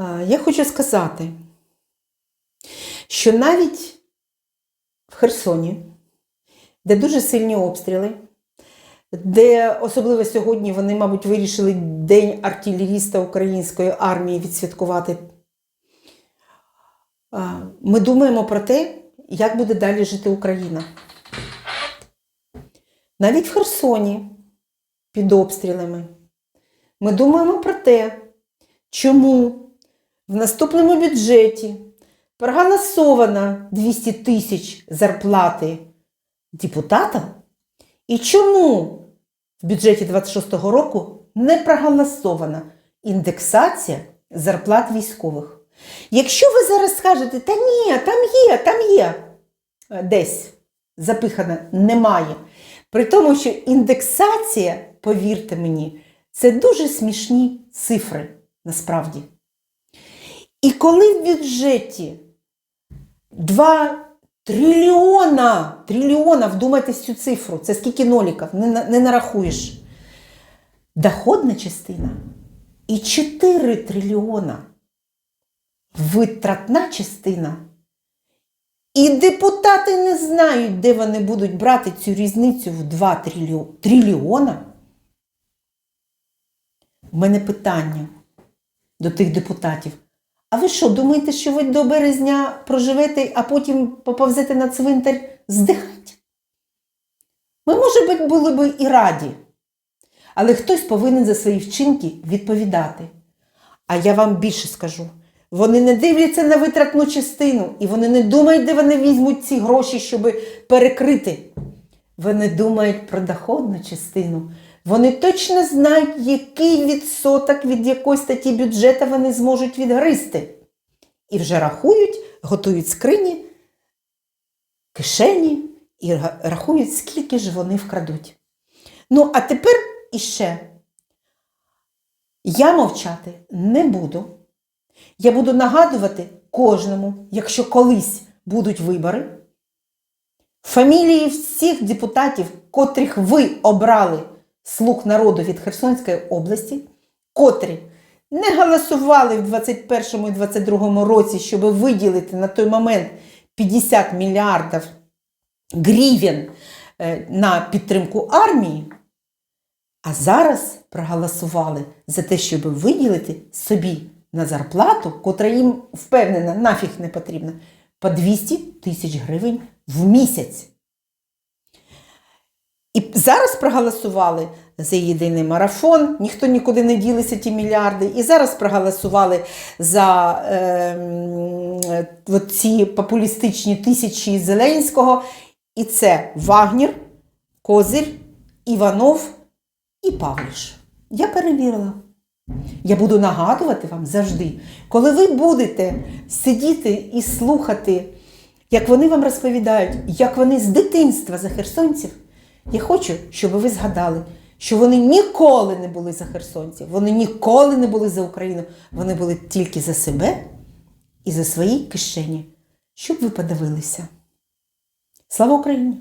Е, Я хочу сказати, що навіть в Херсоні, де дуже сильні обстріли, де особливо сьогодні вони, мабуть, вирішили День артилеріста української армії відсвяткувати, е, ми думаємо про те, як буде далі жити Україна. Навіть в Херсоні під обстрілами. Ми думаємо про те, чому в наступному бюджеті проголосовано 200 тисяч зарплати депутатам, і чому в бюджеті 26-го року не проголосована індексація зарплат військових. Якщо ви зараз скажете, та ні, там є, там є е, десь запихано, немає. При тому, що індексація, повірте мені, це дуже смішні цифри насправді. І коли в бюджеті 2 трильйона, трильйона, вдумайтесь цю цифру, це скільки ноліків, не, не нарахуєш. Доходна частина і 4 трильйона витратна частина. І депутати не знають, де вони будуть брати цю різницю в 2 трильйо- трильйона. У мене питання до тих депутатів. А ви що, думаєте, що ви до березня проживете, а потім поповзете на цвинтар здихати? Ми, може бути, були б і раді. Але хтось повинен за свої вчинки відповідати. А я вам більше скажу: вони не дивляться на витратну частину, і вони не думають, де вони візьмуть ці гроші, щоб перекрити. Вони думають про доходну частину. Вони точно знають, який відсоток від якої статті бюджету вони зможуть відгризти. І вже рахують, готують скрині, кишені і рахують, скільки ж вони вкрадуть. Ну, а тепер іще. Я мовчати не буду. Я буду нагадувати кожному, якщо колись будуть вибори, фамілії всіх депутатів, котрих ви обрали слуг народу від Херсонської області, котрі не голосували в 2021 і 2022 році, щоб виділити на той момент 50 мільярдів гривень е, на підтримку армії, а зараз проголосували за те, щоб виділити собі на зарплату, котра їм впевнена, нафіг не потрібна, по 200 тисяч гривень в місяць. І зараз проголосували за єдиний марафон, ніхто нікуди не ділися ті мільярди. І зараз проголосували за е, ці популістичні тисячі Зеленського. І це Вагнір, Козир, Іванов і Павліш. Я перевірила. Я буду нагадувати вам завжди, коли ви будете сидіти і слухати, як вони вам розповідають, як вони з дитинства за херсонців, я хочу, щоб ви згадали, що вони ніколи не були за херсонців, вони ніколи не були за Україну, вони були тільки за себе і за свої кишені, щоб ви подивилися. Слава Україні!